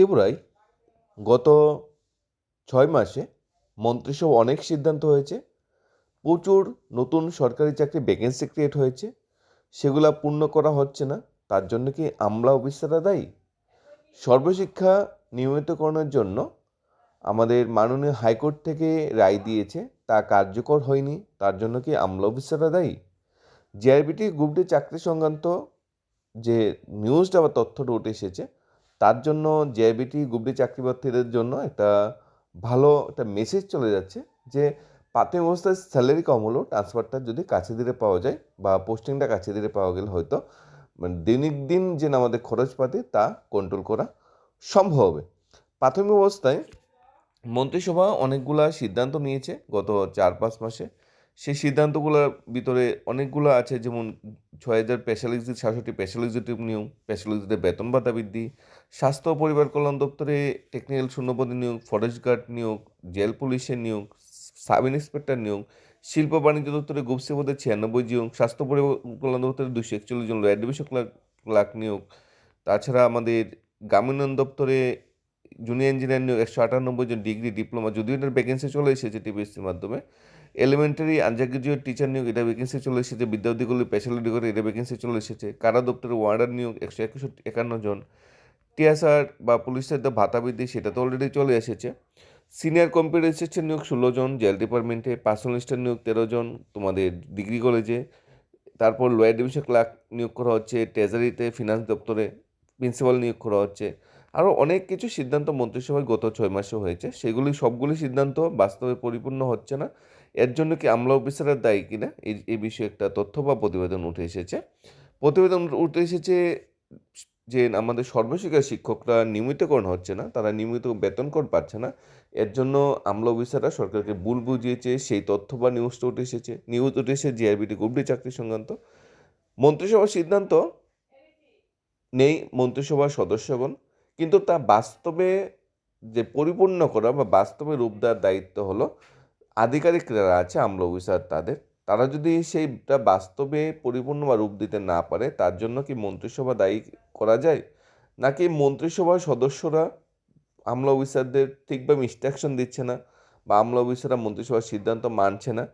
ত্রিপুরায় গত ছয় মাসে মন্ত্রিসভা অনেক সিদ্ধান্ত হয়েছে। প্রচুর নতুন সরকারি চাকরি ভ্যাকেন্সি ক্রিয়েট হয়েছে। সেগুলা পূর্ণ করা হচ্ছে না। তার জন্য কি আমলা অফিসাররা দায়ী? সর্বশিক্ষা নিয়মিতকরণের জন্য আমাদের মাননীয় হাইকোর্ট থেকে রায় দিয়েছে। তা কার্যকর হয়নি। তার জন্য কি আমলা অফিসাররা দায়ী? জিআরবিটি গ্রুপ ডি চাকরি সংক্রান্ত যে নিউজটা বা তথ্যটা উঠে এসেছে তার জন্য জেআইবিটি গ্রুপ ডি চাকরি প্রার্থীদের জন্য একটা ভালো একটা মেসেজ চলে যাচ্ছে যে, প্রাথমিক অবস্থায় স্যালারি কম হলেও ট্রান্সফারটা যদি কাছে দিতে পাওয়া যায় বা পোস্টিংটা কাছে দিতে পাওয়া গেলে হয়তো মানে দৈনিক দিন যে আমাদের খরচপাতি তা কন্ট্রোল করা সম্ভব হবে। প্রাথমিক অবস্থায় মন্ত্রিসভা অনেকগুলা সিদ্ধান্ত নিয়েছে গত চার পাঁচ মাসে। সেই সিদ্ধান্তগুলোর ভিতরে অনেকগুলো আছে। যেমন ছয় হাজার স্পেশালিস্ট সাতষট্টি স্পেশালিস্টের নিয়োগ স্পেশালিস্টদের বেতন ভাতা বৃদ্ধি, স্বাস্থ্য পরিবার কল্যাণ দপ্তরে টেকনিক্যাল শূন্যপদে নিয়োগ ফরেস্ট গার্ড নিয়োগ জেল পুলিশের নিয়োগ সাব ইন্সপেক্টর নিয়োগ, শিল্প বাণিজ্য দপ্তরে গুপসি ছিয়ানব্বই নিয়োগ স্বাস্থ্য পরিবার কল্যাণ দপ্তরে দুশো একচল্লিশ জন অ্যাডমিশন ক্লার্ক ক্লার্ক নিয়োগ। তাছাড়া আমাদের গ্রামীণ দপ্তরে জুনিয়র ইঞ্জিনিয়ার নিয়োগ একশো আটানব্বই জন ডিগ্রি ডিপ্লোমা যদিও এটার ভ্যাকেন্সি চলে এসেছে টিপিএসসির মাধ্যমে। এলিমেন্টারি আনজার গ্রাজুয়েট টিচার নিয়োগ, এটা ভ্যাকেন্সি চলে এসেছে। বিদ্যার্থীগুলি স্পেশালিটি করে এটা ভ্যাকেন্সি চলে এসেছে। কারা দপ্তরে ওয়ার্ডার নিয়োগ, একশো একষট্টি একান্ন জন। টিএসআর বা পুলিশের যে ভাতা বৃদ্ধি, সেটা তো অলরেডি চলে এসেছে। সিনিয়র কম্পিউটার অ্যাসিস্ট্যান্ট নিয়োগ ষোলো জন জেল ডিপার্টমেন্টে পার্সোনালিস্টার নিয়োগ তেরো জন, তোমাদের ডিগ্রি কলেজে তারপর লোয়ার ডিভিশন ক্লার্ক নিয়োগ করা হচ্ছে ট্রেজারিতে ফিনান্স দপ্তরে প্রিন্সিপাল নিয়োগ করা হচ্ছে। আরও অনেক কিছু সিদ্ধান্ত মন্ত্রিসভায় গত ছয় মাসে হয়েছে। সেগুলি সবগুলি সিদ্ধান্ত বাস্তবে পরিপূর্ণ হচ্ছে না। এর জন্য কি আমলা অফিসারের দায়ী কিনা? এই এই বিষয়ে একটা তথ্য বা প্রতিবেদন উঠে এসেছে। প্রতিবেদন উঠে এসেছে যে আমাদের সর্বশিক্ষা শিক্ষকরা নিয়মিতকরণ হচ্ছে না, তারা নিয়মিত বেতন কর পাচ্ছে না। এর জন্য আমলা অফিসাররা সরকারকে ভুল বুঝিয়েছে, সেই তথ্য বা নিউজটা উঠে এসেছে। নিউজ উঠে এসেছে জিআরবিটি গ্রুপডি চাকরি সংক্রান্ত। মন্ত্রিসভার সিদ্ধান্ত? নেই মন্ত্রিসভার সদস্যগণ। কিন্তু তা বাস্তবে যে পরিপূর্ণ করা বা বাস্তবে রূপ দেওয়ার দায়িত্ব হলো আধিকারিকরা আছে, আমলা অফিসার তাদের, তারা যদি সেইটা বাস্তবে পরিপূর্ণ বা রূপ দিতে না পারে, তার জন্য কি মন্ত্রিসভা দায়ী করা যায়? নাকি মন্ত্রিসভার সদস্যরা আমলা অফিসারদের ঠিকভাবে ইনস্ট্রাকশন দিচ্ছে না বা আমলা অফিসাররা মন্ত্রিসভার সিদ্ধান্ত মানছে না?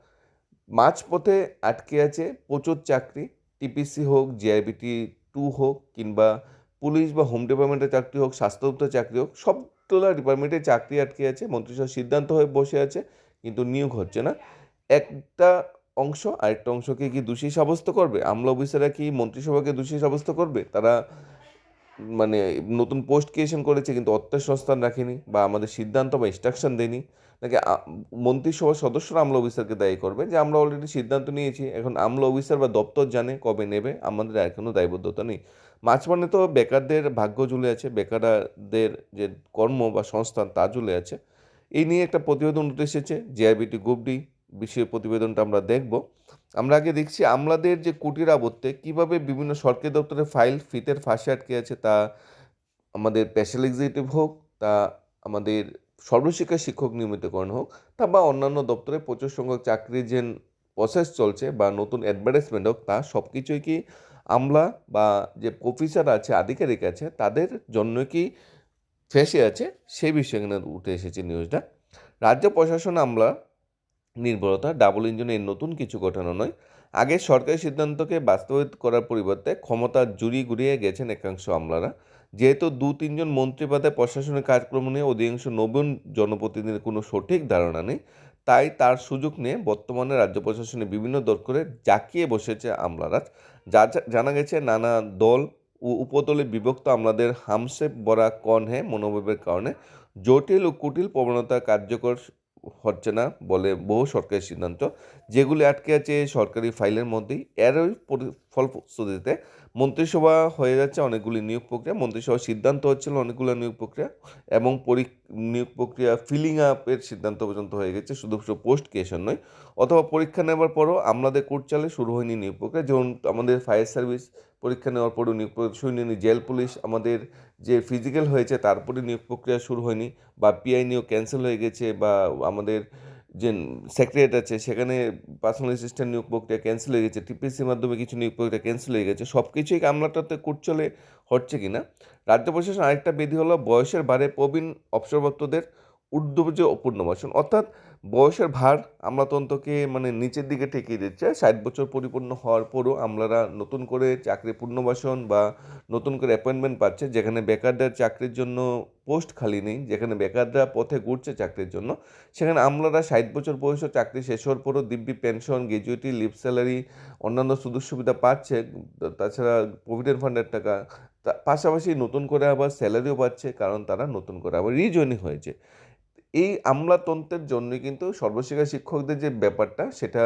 মাঝপথে আটকে আছে প্রচুর চাকরি, টিপিসি হোক, জিআইবিটি টু হোক কিংবা পুলিশ বা হোম ডিপার্টমেন্টের চাকরি হোক স্বাস্থ্য দপ্তরের চাকরি হোক, সবগুলো ডিপার্টমেন্টে চাকরি আটকে আছে মন্ত্রিসভার সিদ্ধান্ত হয়ে বসে আছে। কিন্তু নিয়োগ হচ্ছে না। একটা অংশ, আরেকটা অংশকে কি দোষী সাব্যস্ত করবে? আমলা অফিসাররা কি মন্ত্রিসভাকে দোষী সাব্যস্ত করবে? তারা মানে নতুন পোস্ট ক্রিয়েশন করেছে কিন্তু অর্থের সংস্থান রাখেনি বা আমাদের সিদ্ধান্ত বা ইনস্ট্রাকশন দেয়নি। নাকি মন্ত্রিসভার সদস্যরা আমলা অফিসারকে দায়ী করবে? যে আমরা অলরেডি সিদ্ধান্ত নিয়েছি, এখন আমলা অফিসার বা দপ্তর জানে কবে নেবে, আমাদের আর কোনো দায়বদ্ধতা নেই। মাঝখানে তো বেকারদের ভাগ্য ঝুলে আছে, বেকারদের যে কর্ম বা সংস্থান তা ঝুলে আছে। এই নিয়ে একটা প্রতিবেদন উঠে এসেছে জিআইবিটি গ্রুপ ডি বিষয়ে প্রতিবেদনটা আমরা দেখব। আমরা আগে দেখছি আমলাদের যে কুটির আবর্তে কীভাবে বিভিন্ন সরকারি দপ্তরের ফাইল ফিতের ফাঁসে আটকে আছে, তা আমাদের স্পেশাল এক্সিকিউটিভ হোক, তা আমাদের সর্বশিক্ষা শিক্ষক নিয়মিতকরণ হোক, তা বা অন্যান্য দপ্তরে প্রচুর সংখ্যক চাকরির যে প্রসেস চলছে বা নতুন অ্যাডভার্টাইজমেন্ট হোক, তা সব কিছুই কি আমলা বা যে অফিসার আছে, আধিকারিক আছে, তাদের জন্য কি ফেসে আছে, সেই বিষয়ে এখানে উঠে এসেছে নিউজটা রাজ্য প্রশাসন আমলা নির্ভরতা ডাবল ইঞ্জিনের নতুন কিছু ঘটনা নয়। আগে সরকারি সিদ্ধান্তকে বাস্তবায়িত করার পরিবর্তে ক্ষমতা জুড়িয়ে গুড়িয়ে গেছেন একাংশ আমলারা। যেহেতু দু, তিনজন মন্ত্রী পদে প্রশাসনিক কার্যক্রম নিয়ে অধিকাংশ নবীন জনপ্রতিনিধির কোনো সঠিক ধারণা নেই, তাই তার সুযোগ নিয়ে বর্তমানে রাজ্য প্রশাসনে বিভিন্ন দর করে জাঁকিয়ে বসেছে আমলারা যা- জানা গেছে, নানা দল ও উপদলে বিভক্ত আমাদের হামসেপ বরা কনহে মনোভাবের কারণে জটিল ও কুটিল প্রবণতা কার্যকর হচ্ছে না বলে বহু সরকারি সিদ্ধান্ত, যেগুলি আটকে আছে সরকারি ফাইলের মধ্যেই। এরই ফলশ্রুতিতে মন্ত্রিসভা হয়ে যাচ্ছে অনেকগুলি নিয়োগ প্রক্রিয়া। মন্ত্রিসভার সিদ্ধান্ত হচ্ছিল অনেকগুলো নিয়োগ প্রক্রিয়া এবং পরি- নিয়োগ প্রক্রিয়া ফিলিং আপের সিদ্ধান্ত পর্যন্ত হয়ে গেছে। শুধু শুধু পোস্ট ক্রিয়েশন নয়, অথবা পরীক্ষা নেওয়ার পরও আমাদের কোর্ট চালে শুরু হয়নি নিয়োগ প্রক্রিয়া। যেমন আমাদের ফায়ার সার্ভিস পরীক্ষা নেওয়ার পরও নিয়োগ হয়নি। জেল পুলিশ আমাদের যে ফিজিক্যাল হয়েছে তারপরে নিয়োগ প্রক্রিয়া শুরু হয়নি বা পিআই নিয়োগ ক্যান্সেল হয়ে গেছে বা আমাদের যে সেক্রেটারি আছে, সেখানে পার্সোনাল অ্যাসিস্ট্যান্ট নিয়োগ প্রক্রিয়া ক্যান্সেল হয়ে গেছে টিপিসির মাধ্যমে কিছু নিয়োগ প্রক্রিয়া ক্যান্সেল হয়ে গেছে সব কিছুই আমলাটাতে কুটচলে হচ্ছে কি না? রাজ্য প্রশাসন আরেকটা বিধি হলো বয়সের বারে প্রবীণ অবসরপ্রাপ্তদের ঊর্ধ্বজ পূর্ণবাসন অর্থাৎ বয়সের ভার আমলাতন্ত্রকে মানে নিচের দিকে ঠেকিয়ে দিচ্ছে। ষাট বছর পরিপূর্ণ হওয়ার পরও আমলারা নতুন করে চাকরি পূর্ণবাসন বা নতুন করে অ্যাপয়েন্টমেন্ট পাচ্ছে, যেখানে বেকারদের চাকরির জন্য পোস্ট খালি নেই, যেখানে বেকাররা পথে ঘুরছে চাকরির জন্য। সেখানে আমলারা ষাট বছর বয়সে চাকরি শেষ হওয়ার পরও দিব্যি পেনশন গ্র্যাজুইটি লিভ স্যালারি অন্যান্য সুযোগ সুবিধা পাচ্ছে। তাছাড়া প্রভিডেন্ট ফান্ডের টাকা পাশাপাশি নতুন করে আবার স্যালারিও পাচ্ছে, কারণ তারা নতুন করে আবার রিজয়নিং হয়েছে। এই আমলাতন্ত্রের জন্য কিন্তু সর্বশিক্ষা শিক্ষকদের যে ব্যাপারটা, সেটা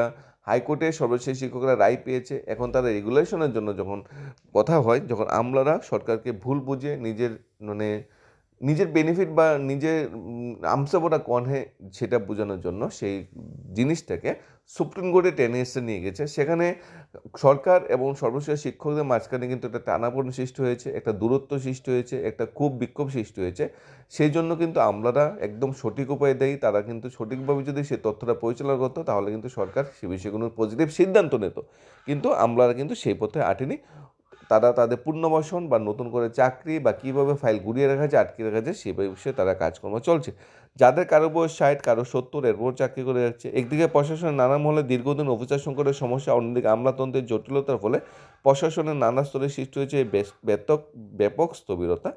হাইকোর্টে সর্বশেষ শিক্ষকরা রায় পেয়েছে। এখন তারা রেগুলেশনের জন্য যখন কথা হয়, যখন আমলারা সরকারকে ভুল বুঝে নিজের মানে নিজের বেনিফিট বা নিজের আমসাবোটা কন হে সেটা বোঝানোর জন্য সেই জিনিসটাকে সুপ্রিম কোর্টে টেনে এসে নিয়ে গেছে। সেখানে সরকার এবং সর্বশেষ শিক্ষকদের মাঝখানে কিন্তু একটা টানাপোড়েন সৃষ্টি হয়েছে, একটা দূরত্ব সৃষ্টি হয়েছে, একটা খুব বিক্ষোভ সৃষ্টি হয়েছে। সেই জন্য কিন্তু আমলারা একদম সঠিক উপায় দেয়, তারা কিন্তু সঠিকভাবে যদি সেই তথ্যটা পরিচালনা করতো, তাহলে কিন্তু সরকার সে বিষয়ে কোনো পজিটিভ সিদ্ধান্ত নিত। কিন্তু আমলারা কিন্তু সেই পথে আটেনি তারা তাদের পুনর্বাসন বা নতুন করে চাকরি বা কীভাবে ফাইল ঘুরিয়ে রাখা যায় আটকে রাখা যায়, সেই বিষয়ে তারা কাজকর্ম চলছে। যাদের কারও বয়স ষাট, কারও সত্তর এরপর চাকরি করে যাচ্ছে। একদিকে প্রশাসনের নানা মহলে দীর্ঘদিন অফিসার সংকটের সমস্যা, অন্যদিকে আমলাতন্ত্রের জটিলতার ফলে প্রশাসনের নানা স্তরে সৃষ্টি হয়েছে ব্যাপক ব্যাপক স্থবিরতা।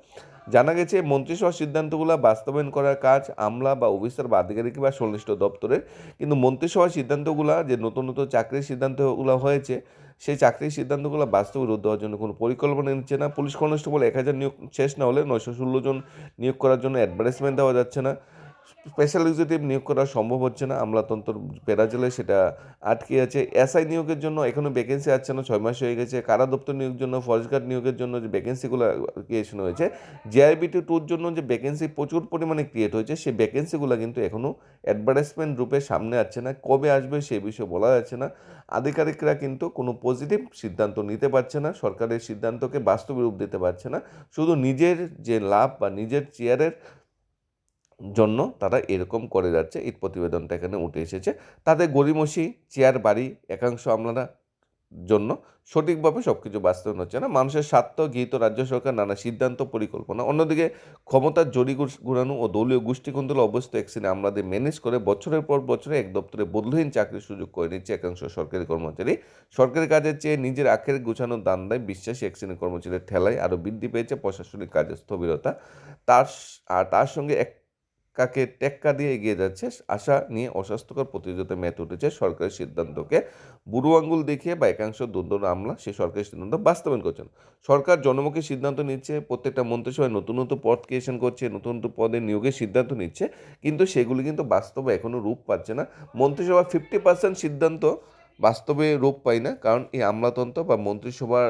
জানা গেছে মন্ত্রিসভার সিদ্ধান্তগুলো বাস্তবায়ন করার কাজ আমলা বা অফিসার বা আধিকারিক বা সংশ্লিষ্ট দপ্তরের। কিন্তু মন্ত্রিসভার সিদ্ধান্তগুলো যে নতুন নতুন চাকরির সিদ্ধান্তগুলো হয়েছে সেই চাকরির সিদ্ধান্তগুলো বাস্তবে রোধ দেওয়ার জন্য কোনো পরিকল্পনা নিচ্ছে না। পুলিশ কনস্টেবল এক হাজার নিয়োগ শেষ না হলে নয়শো ষোলো জন নিয়োগ করার জন্য অ্যাডভার্টাইজমেন্ট দেওয়া যাচ্ছে না। স্পেশাল এক্সিকিউটিভ নিয়োগ করা সম্ভব হচ্ছে না, আমলাতন্ত্র পেরা জেলায় সেটা আটকে আছে। এসআই নিয়োগের জন্য এখনও ভ্যাকেন্সি আসছে না, ছয় মাস হয়ে গেছে। কারা দপ্তর নিয়োগের জন্য ফরেস্ট গার্ড নিয়োগের জন্য যে ভ্যাকেন্সিগুলো ক্রিয়েশন হয়েছে জেআইবিটি টুর জন্য যে ভ্যাকেন্সি প্রচুর পরিমাণে ক্রিয়েট হয়েছে, সেই ভ্যাকেন্সিগুলো কিন্তু এখনও অ্যাডভার্টাইজমেন্ট রূপে সামনে আসছে না। কবে আসবে সেই বিষয়ে বলা যাচ্ছে না। আধিকারিকরা কিন্তু কোনো পজিটিভ সিদ্ধান্ত নিতে পারছে না, সরকারের সিদ্ধান্তকে বাস্তবে রূপ দিতে পারছে না। শুধু নিজের যে লাভ বা নিজের চেয়ারের জন্য তারা এরকম করে যাচ্ছে। এই প্রতিবেদনটা এখানে উঠে এসেছে। তাদের গরিমসি চেয়ার বাড়ি, একাংশ আমলারা জন্য সঠিকভাবে সব কিছু বাস্তবায়ন হচ্ছে না। মানুষের স্বার্থ গৃহীত রাজ্য সরকার নানা সিদ্ধান্ত, পরিকল্পনা, অন্যদিকে ক্ষমতার জড়ি ঘুরানো ও দলীয় গোষ্ঠীকন্দল অবস্থা একসিনে আমলাদের ম্যানেজ করে বছরের পর বছরে এক দপ্তরে বদলহীন চাকরির সুযোগ করে নিচ্ছে একাংশ সরকারি কর্মচারী। সরকারি কাজের চেয়ে নিজের আখের গুছানোর দান দেয় বিশ্বাসী এক শ্রেণির কর্মচারীর ঠেলায় আরও বৃদ্ধি পেয়েছে প্রশাসনিক কাজের স্থবিরতা। তার আর তার সঙ্গে এক কাকে টেক্কা দিয়ে এগিয়ে যাচ্ছে, আশা নিয়ে অস্বাস্থ্যকর প্রতিযোগিতা মেতে উঠেছে সরকারি সিদ্ধান্তকে। বুড়ো আঙ্গুল দেখিয়ে বা একাংশ দ্বন্দ্ব আমলা সে সরকারি সিদ্ধান্ত বাস্তবায়ন করছেন। সরকার জনমুখী সিদ্ধান্ত নিচ্ছে, প্রত্যেকটা মন্ত্রিসভায় নতুন নতুন পদ ক্রিয়েশন করছে, নতুন নতুন পদে নিয়োগের সিদ্ধান্ত নিচ্ছে, কিন্তু সেগুলি কিন্তু বাস্তবে এখনও রূপ পাচ্ছে না। মন্ত্রিসভা ফিফটি পার্সেন্ট সিদ্ধান্ত বাস্তবে রূপ পাই না, কারণ এই আমলাতন্ত্র বা মন্ত্রিসভার,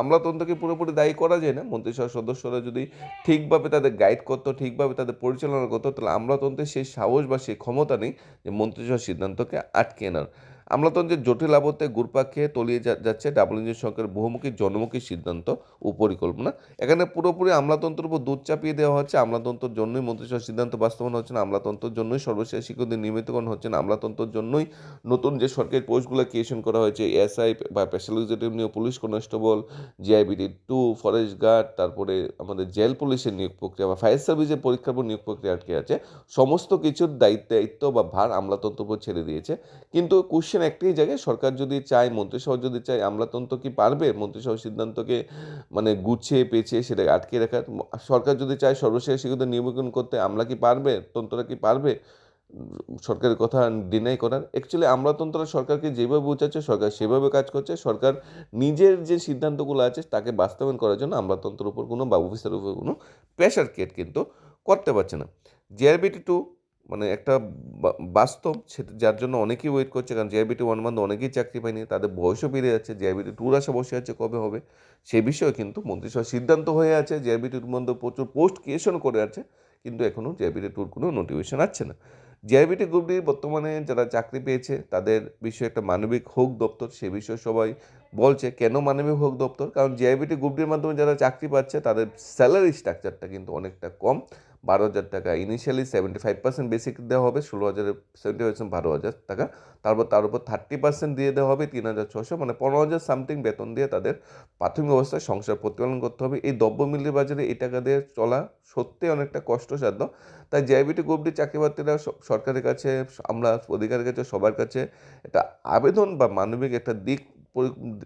আমলাতন্ত্রকে পুরোপুরি দায়ী করা যায় না। মন্ত্রিসভার সদস্যরা যদি ঠিকভাবে তাদের গাইড করতো, ঠিকভাবে তাদের পরিচালনা করতো, তাহলে আমলাতন্ত্রের সেই সাহস বা সেই ক্ষমতা নেই যে মন্ত্রিসভার সিদ্ধান্তকে আটকে নেওয়ার আমলাতন্ত্রের জটিল আবদ্ধে গুরপাক খেয়ে তলিয়ে যাচ্ছে ডাবল ইঞ্জিন সরকারের বহুমুখী জনমুখী সিদ্ধান্ত ও পরিকল্পনা। এখানে পুরোপুরি আমলাতন্ত্রের উপর দুধ চাপিয়ে দেওয়া হচ্ছে। আমলাতন্ত্রের জন্যই মন্ত্রিসভার সিদ্ধান্ত বাস্তবায়ন হচ্ছে না। আমলাতন্ত্রের জন্যই সর্বশেষ শিক্ষকদের নিয়মিতকরণ হচ্ছে না। আমলাতন্ত্রের জন্যই নতুন যে সরকারি পোস্টগুলো ক্রিয়েশন করা হয়েছে এসআই বা স্পেশাল এক্সিকিউটিভ নিয়োগ, police constable GIBD to forest guard তারপরে আমাদের জেল পুলিশের নিয়োগ প্রক্রিয়া বা ফায়ার সার্ভিসের পরীক্ষার পর নিয়োগ প্রক্রিয়া আটকে আছে। সমস্ত কিছুর দায়িত্ব দায়িত্ব বা ভার আমলাতন্ত্র উপর ছেড়ে দিয়েছে। কিন্তু কোশ্চেন কোশ্চেন একটাই জায়গায় সরকার যদি চায়, মন্ত্রিসভা যদি চায়, আমলাতন্ত্র কি পারবে? মন্ত্রিসভার সিদ্ধান্তকে মানে গুছিয়ে, পেঁচিয়ে সেটাকে আটকে রাখার? সরকার যদি চায় সর্বশেষ সেগুলো নিয়মিকরণ করতে আমলা কি পারবে? তন্ত্ররা কি পারবে? সরকারের কথা ডিনাই করার? অ্যাকচুয়ালি আমলাতন্ত্ররা সরকারকে যেভাবে বোঝাচ্ছে, সরকার সেভাবে কাজ করছে। সরকার নিজের যে সিদ্ধান্তগুলো আছে, তাকে বাস্তবায়ন করার জন্য আমলাতন্ত্রের উপর কোনো বা অফিসের উপর কোনো প্রেশার ক্রিয়েট কিন্তু করতে পারছে না। জিআরবিটি টু মানে একটা বাস্তব যার জন্য অনেকেই ওয়েট করছে, কারণ জিআইবিটি ওয়ান মান্থ অনেকেই চাকরি পায়নি, তাদের বয়সও বেড়ে যাচ্ছে জিআইবিটি টুর আসা বসে আছে কবে হবে, সে বিষয়ে কিন্তু মন্ত্রিসভার সিদ্ধান্ত হয়ে আছে জিআইবিটি টুর মধ্যে প্রচুর পোস্ট ক্রিয়েশন করে আছে, কিন্তু এখনও জিআইবিটি টুর কোনো নোটিফিকেশন আসছে না। জিআইবিটি গ্রুপটি বর্তমানে যারা চাকরি পেয়েছে, তাদের বিষয়ে একটা মানবিক হোক দপ্তর, সে বিষয়ে সবাই বলছে, কেন মানবিক হোক দপ্তর? কারণ জিআইবিটি গ্রুপ ডির মাধ্যমে যারা চাকরি পাচ্ছে, তাদের স্যালারি স্ট্রাকচারটা কিন্তু অনেকটা কম। বারো হাজার টাকা। Initially seventy five percent basic দেওয়া হবে, ষোলো হাজারের সেভেন্টি পার্সেন্ট বারো হাজার টাকা। তারপর তার উপর থার্টি পার্সেন্ট দিয়ে দেওয়া হবে, তিন হাজার ছশো মানে পনেরো হাজার সামথিং বেতন দিয়ে তাদের প্রাথমিক অবস্থায় সংসার প্রতিপালন করতে হবে। এই দ্রব্যমূল্যের বাজারে এই টাকা দিয়ে চলা সত্যি অনেকটা কষ্টসাধ্য। তাই জিআইবিটি গ্রুপডি চাকরি প্রার্থীরা সরকারের কাছে, আমরা অধিকারের কাছে, সবার কাছে একটা আবেদন বা মানবিক একটা দিক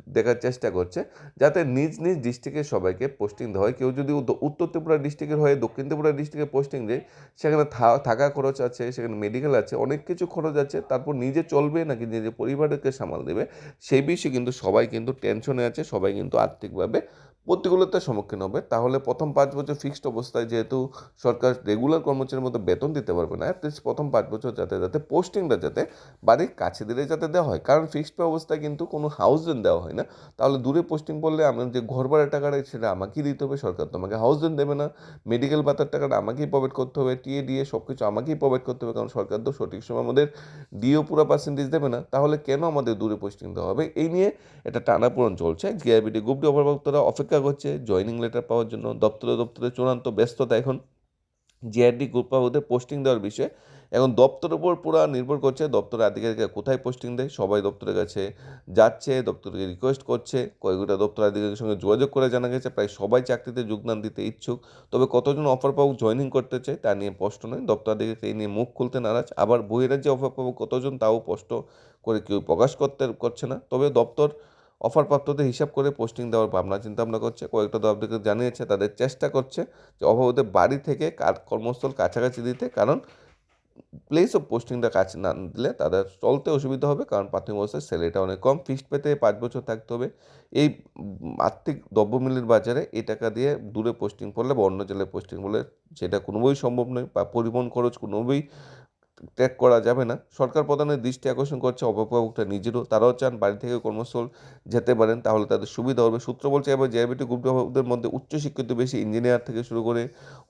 দেখার চেষ্টা করছে, যাতে নিজ নিজ ডিস্ট্রিক্টের সবাইকে পোস্টিং দেওয়া হয়। কেউ যদি উত্ত- উত্তর ত্রিপুরা ডিস্ট্রিক্টের হয়ে দক্ষিণ ত্রিপুরা ডিস্ট্রিক্টে পোস্টিং দেয়, সেখানে থাকা খরচ আছে, সেখানে মেডিকেল আছে, অনেক কিছু খরচ আছে, তারপর নিজে চলবে নাকি নিজের পরিবারকে সামাল দেবে সেই বিষয়ে কিন্তু সবাই কিন্তু টেনশনে আছে, সবাই কিন্তু আর্থিকভাবে প্রতিকূলতার সম্মুখীন হবে। তাহলে প্রথম পাঁচ বছর ফিক্সড অবস্থায় যেহেতু সরকার রেগুলার কর্মচারীর মতো বেতন দিতে পারবে না অ্যাটলিস্ট প্রথম পাঁচ বছর যাতে যাতে পোস্টিংটা যাতে বাড়ির কাছে দিলে যাতে দেওয়া হয়। কারণ ফিক্সড অবস্থায় কিন্তু কোনো হাউস রেন্ট দেওয়া হয় না। তাহলে দূরে পোস্টিং পড়লে আমার যে ঘর ভাড়ার টাকাটা সেটা আমাকেই দিতে হবে, সরকার তো আমাকে হাউস রেন্ট দেবে না। মেডিকেল ভাতার টাকাটা আমাকেই প্রোভাইড করতে হবে টিএ ডিএ সব কিছু আমাকেই প্রোভাইড করতে হবে, কারণ সরকার তো সঠিক সময় আমাদের ডিও পুরো পার্সেন্টেজ দেবে না। তাহলে কেন আমাদের দূরে পোস্টিং দেওয়া হবে? এই নিয়ে একটা টানাপোড়ন চলছে। জিআইবিটি গ্রুপ ডি অভিভাবকরা অপেক্ষা করছে জয়নিং লেটার পাওয়ার জন্য দপ্তরে দপ্তরে চূড়ান্ত ব্যস্ততা এখন। জিআরডি গ্রুপ ওদের পোস্টিং দেওয়ার বিষয়ে। এখন দপ্তরের উপর পুরো নির্ভর করছে দপ্তরের আধিকারিকরা কোথায় পোস্টিং দেয়, সবাই দপ্তরের কাছে যাচ্ছে, দপ্তরকে রিকোয়েস্ট করছে, কয়েকটা দপ্তর আধিকারিকের সঙ্গে যোগাযোগ করে জানা গেছে, প্রায় সবাই চাকরিতে যোগদান দিতে ইচ্ছুক। তবে কতজন অফার পাবো জয়েনিং করতে চায় তা নিয়ে স্পষ্ট নয় দপ্তর আধিকারিক এই নিয়ে মুখ খুলতে নারাজ। আবার বহিরাজ্যে অফার পাবো কতজন, তাও স্পষ্ট করে কেউ প্রকাশ করতে, করছে না। তবে দপ্তর অফার প্রাপ্তদের হিসাব করে পোস্টিং দেওয়ার ভাবনা চিন্তা ভাবনা করছে। কয়েকটা দপ্তরকে জানিয়েছে, তাদের চেষ্টা করছে যে অভাবদের বাড়ি থেকে কার কর্মস্থল কাছাকাছি দিতে, কারণ প্লেস অফ পোস্টিংটা কাছে না দিলে তাদের চলতে অসুবিধা হবে, কারণ প্রাথমিক অবস্থায় স্যালারিটা অনেক কম ফিক্সড পেতে পাঁচ বছর থাকতে হবে। এই আর্থিক দ্রব্যমূল্যের বাজারে এই টাকা দিয়ে দূরে পোস্টিং পড়লে বা অন্য জেলায় পোস্টিং পড়লে সেটা কোনোভাবেই সম্ভব নয়, বা পরিবহন খরচ কোনোভাবেই ট্র্যাক করা যাবে না। সরকার প্রধানের দৃষ্টি আকর্ষণ করছে অভিভাবকটা নিজেরও, তারাও চান বাড়ি থেকে কর্মস্থল যেতে পারেন, তাহলে তাদের সুবিধা হবে। সূত্র বলছে এবার জিআইবিটি গ্রুপ অভিভাবকদের মধ্যে উচ্চশিক্ষিত বেশি ইঞ্জিনিয়ার থেকে শুরু করে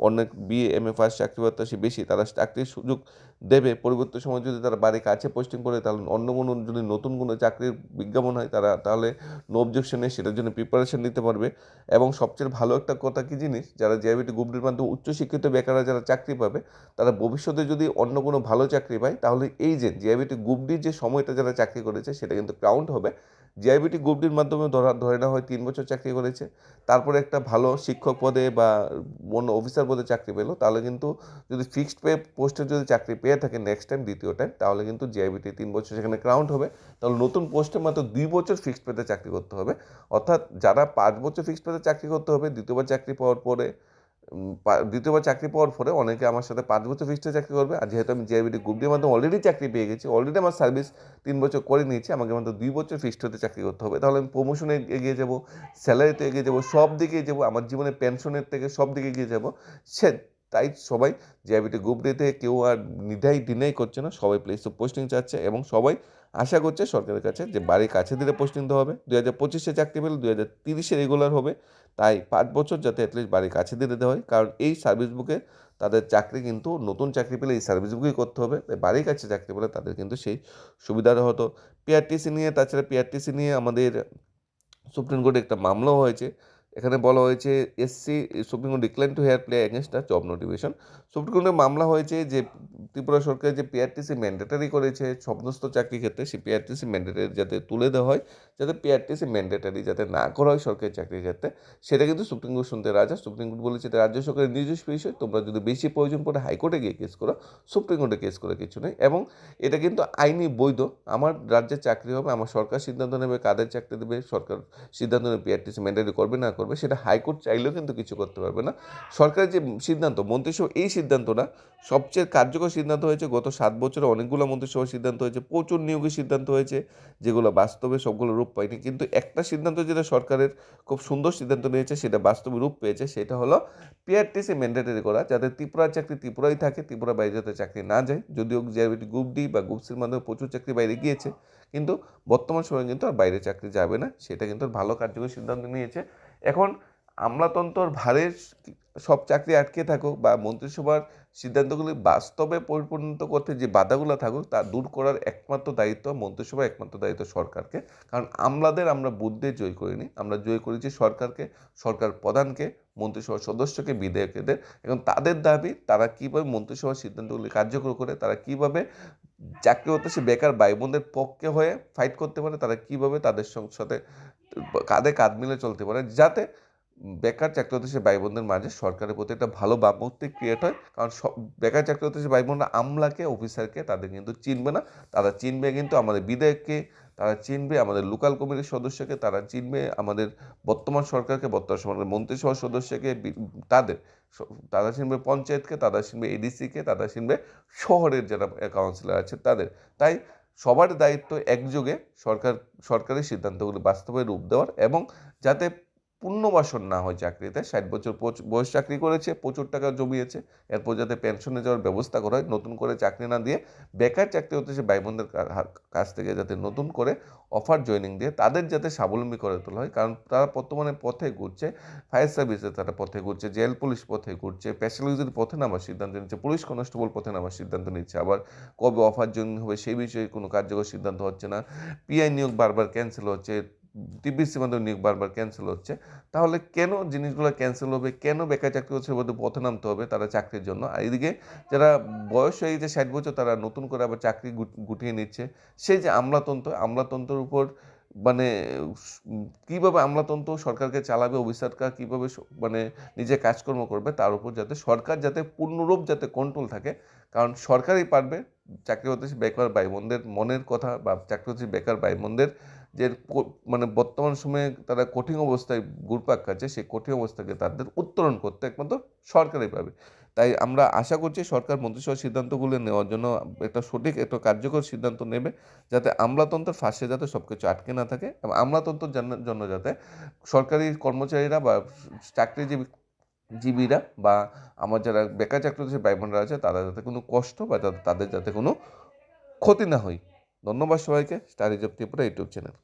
অনেক বিএ এম এ ফার্স্ট চাকরি বেশি, তারা চাকরির সুযোগ দেবে। পরিবর্তন সময় যদি তারা বাড়ি কাছে পোস্টিং করে, তাহলে অন্য কোনো যদি নতুন কোনো চাকরির বিজ্ঞাপন হয়, তারা তাহলে নো অবজেকশন সেটার জন্য প্রিপারেশন নিতে পারবে। এবং সবচেয়ে ভালো একটা কথা কি জিনিস, যারা জিআইবিটি গ্রুপটির মাধ্যমে উচ্চশিক্ষিত বেকাররা যারা চাকরি পাবে, তারা ভবিষ্যতে যদি অন্য কোনো ভালো চাকরি পায়, তাহলে এই যে জিআইবিটি গ্রুপডির যে সময়টা যারা চাকরি করেছে, সেটা কিন্তু কাউন্ট হবে। জিআইবিটি গ্রুপডির মাধ্যমে ধরা ধরে নেওয়া হয়, তিন বছর চাকরি করেছে। তারপরে একটা ভালো শিক্ষক পদে বা অন্য অফিসার পদে চাকরি পেল। তাহলে কিন্তু যদি ফিক্সড পে পোস্টে যদি চাকরি পেয়ে থাকে নেক্সট টাইম দ্বিতীয় টাইম তাহলে কিন্তু জিআইবিটি তিন বছর সেখানে ক্রাউন্ড হবে। তাহলে নতুন পোস্টে মাত্র দুই বছর ফিক্সড পেতে চাকরি করতে হবে। অর্থাৎ যারা পাঁচ বছর ফিক্সড পেতে চাকরি করতে হবে, দ্বিতীয়বার চাকরি পাওয়ার পরে দ্বিতীয়বার চাকরি পাওয়ার পরে অনেকে আমার সাথে পাঁচ বছর ফিক্সডে চাকরি করবে। আর যেহেতু আমি জিআইবিটি গ্রুপ ডির মাধ্যমে অলরেডি চাকরি পেয়ে গেছি অলরেডি আমার সার্ভিস তিন বছর করে নিয়েছি, আমাকে মাত্র দুই বছর ফিক্সড হতে চাকরি করতে হবে। তাহলে আমি প্রমোশনে এগিয়ে যাব স্যালারিতে এগিয়ে যাব, সব দিকে যাব, আমার জীবনে পেনশনের থেকে সব দিকে এগিয়ে যাব। সে, তাই সবাই জিআইবিটি গ্রুপ ডিতে কেউ আর নিধাই ডিনাই করছে না, সবাই প্লেস অফ পোস্টিং চাচ্ছে এবং সবাই আশা করছে সরকারের কাছে যে বাড়ির কাছে দিলে পোস্টিং হবে দু হাজার পঁচিশে চাকরি পেলে দু হাজার তিরিশে রেগুলার হবে, তাই পাঁচ বছর যাতে অ্যাটলিস্ট বাড়ির কাছে দিয়ে দিতে হয়, কারণ এই সার্ভিস বুকে তাদের চাকরি কিন্তু নতুন চাকরি পেলে এই সার্ভিস বুকেই করতে হবে, তাই বাড়ির কাছে চাকরি পেলে তাদের কিন্তু সেই সুবিধাটা হতো। পিআরটিসি নিয়ে, তাছাড়া পিআরটিসি নিয়ে আমাদের সুপ্রিম কোর্টে একটা মামলাও হয়েছে এখানে বলা হয়েছে SC supreme court decline to hear plea against the job notification supreme কোর্টে মামলা হয়েছে যে, ত্রিপুরা সরকার যে পিআরটিসি ম্যান্ডেটারি করেছে, সমস্ত চাকরি ক্ষেত্রে সেই পিআরটিসি ম্যান্ডেটারি যাতে তুলে দেওয়া হয়, যাতে পিআরটিসি ম্যান্ডেটারি যাতে না করা হয় সরকারি চাকরির ক্ষেত্রে, সেটা কিন্তু সুপ্রিম কোর্ট শুনতে রাজা। সুপ্রিম কোর্ট বলেছে এটা রাজ্য সরকারের নিজস্ব বিষয়, তোমরা যদি বেশি প্রয়োজন পড়ে হাইকোর্টে গিয়ে কেস করো সুপ্রিম কোর্টে কেস করে কিছু নেই। এবং এটা কিন্তু আইনি বৈধ, আমার রাজ্যে চাকরি হবে, আমার সরকার সিদ্ধান্ত নেবে কাদের চাকরি দেবে, সরকার সিদ্ধান্ত নেবে পিআরটিসি ম্যান্ডেটারি করবে, না করবে। সেটা হাইকোর্ট চাইলেও কিন্তু কিছু করতে পারবে না। সরকারের যে সিদ্ধান্ত, মন্ত্রিসভা এই সিদ্ধান্তটা সবচেয়ে কার্যকর সিদ্ধান্ত হয়েছে। গত সাত বছরে অনেকগুলো মন্ত্রিসভার সিদ্ধান্ত হয়েছে, প্রচুর নিয়োগের সিদ্ধান্ত হয়েছে, যেগুলো বাস্তবে সবগুলো রূপ পায়নি। কিন্তু একটা সিদ্ধান্ত যেটা সরকারের খুব সুন্দর সিদ্ধান্ত নিয়েছে, সেটা বাস্তবে রূপ পেয়েছে, সেটা হলো পিআরটিসি ম্যান্ডেটারি করা, যাতে ত্রিপুরার চাকরি ত্রিপুরাই থাকে, ত্রিপুরা বাইরে যাতে চাকরি না যায়। যদিও জিআরবিটি গ্রুপ ডি বা গ্রুপ সির মাধ্যমে প্রচুর চাকরি বাইরে গিয়েছে, কিন্তু বর্তমান সময়ে কিন্তু আর বাইরে চাকরি যাবে না। সেটা কিন্তু ভালো কার্যকর সিদ্ধান্ত নিয়েছে। এখন আমলাতন্ত্রর ভারের সব চাকরি আটকে থাকুক বা মন্ত্রিসভার সিদ্ধান্তগুলি বাস্তবে পরিপূর্ণত করতে যে বাধাগুলো থাকুক, তা দূর করার একমাত্র দায়িত্ব, মন্ত্রিসভার একমাত্র দায়িত্ব সরকারকে। কারণ আমলাদের আমরা বুথ দিয়ে জয় করিনি, আমরা জয় করেছি সরকারকে, সরকার প্রধানকে, মন্ত্রিসভার সদস্যকে, বিধায়কদের। এবং তাদের দাবি, তারা কীভাবে মন্ত্রিসভার সিদ্ধান্তগুলি কার্যকর করে, তারা কীভাবে চাকরি হতে সে বেকার ভাই বোনদের পক্ষে হয়ে ফাইট করতে পারে, তারা কীভাবে তাদের সাথে কাঁধে কাঁধ মিলে চলতে পারে, যাতে বেকার চাকরি হতে সে ভাই বোনদের মাঝে সরকারের প্রতি একটা ভালো ভাবমূর্তি ক্রিয়েট হয়। কারণ সব বেকার চাকরি হতে ভাই বোনরা আমলাকে অফিসারকে তাদের কিন্তু চিনবে না। তারা চিনবে কিন্তু আমাদের বিধায়ককে, তারা চিনবে আমাদের লোকাল কমিটির সদস্যকে, তারা চিনবে আমাদের বর্তমান সরকারকে, বর্তমান সমাজের মন্ত্রিসভার সদস্যকে তাদের তারা চিনবে পঞ্চায়েতকে, তারা চিনবে এডিসিকে তারা চিনবে শহরের যারা কাউন্সিলর আছে তাদের। তাই সবার দায়িত্ব একযোগে সরকার সরকারের সিদ্ধান্তগুলি বাস্তবে রূপ দেওয়ার এবং যাতে পুনর্বাসন না হয় চাকরিতে। ষাট বছর বয়স চাকরি করেছে, প্রচুর টাকা জমিয়েছে। এরপর যাতে পেনশনে যাওয়ার ব্যবস্থা করা হয়, নতুন করে চাকরি না দিয়ে বেকার চাকরি হতে সে ভাই বোনদের কাছ থেকে যাতে নতুন করে অফার জয়েনিং দিয়ে তাদের যাতে স্বাবলম্বী করে তোলা হয়। কারণ তারা বর্তমানে পথে ঘুরছে ফায়ার সার্ভিসে তারা পথে ঘুরছে জেল পুলিশ পথে ঘুরছে স্পেশালিস্টের পথে নামার সিদ্ধান্ত নিচ্ছে পুলিশ কনস্টেবল পথে নামার সিদ্ধান্ত নিচ্ছে। আবার কবে অফার জয়েনিং হবে সেই বিষয়ে কোনো কার্যকর সিদ্ধান্ত হচ্ছে না। পিআই নিয়োগ বারবার ক্যান্সেল হচ্ছে টিবিসি মাধ্যমে নিয়োগ বারবার ক্যান্সেল হচ্ছে। তাহলে কেন জিনিসগুলো ক্যান্সেল হবে? কেন বেকার চাকরি হচ্ছে বলতে পথে নামতে হবে তারা চাকরির জন্য? আর এদিকে যারা বয়স হয়ে গেছে ষাট বছর, তারা নতুন করে আবার চাকরি গুট- গুটিয়ে নিচ্ছে। সেই যে আমলাতন্ত্র, আমলাতন্ত্রের উপর মানে কীভাবে আমলাতন্ত্র সরকারকে চালাবে অফিসাররা কীভাবে মানে নিজে কাজকর্ম করবে, তার উপর যাতে সরকার যাতে পূর্ণরূপ যাতে কন্ট্রোল থাকে। কারণ সরকারই পারবে, চাকরি হতে বেকার ভাই বোনদের মনের কথা বা চাকরি হতে বেকার ভাই বোনদের যে মানে বর্তমান সময়ে তারা কঠিন অবস্থায় ঘুরপাক খাচ্ছে, সেই কঠিন অবস্থাকে তাদের উত্তরণ করতে একমাত্র সরকারই পাবে। তাই আমরা আশা করছি সরকার মন্ত্রিসভার সিদ্ধান্তগুলো নেওয়ার জন্য একটা সঠিক, একটা কার্যকর সিদ্ধান্ত নেবে, যাতে আমলাতন্ত্রের ফাঁসে যাতে সব কিছু আটকে না থাকে এবং আমলাতন্ত্রের জন্য- যাতে সরকারি কর্মচারীরা বা চাকরিজীবী জীবীরা বা আমার যারা বেকার চাকরি ভাই বোনরা আছে, তারা যাতে কোনো কষ্ট বা তাদের যাতে কোনো ক্ষতি না হয়। ধন্যবাদ সবাইকে star reserve Tripura YouTube channel.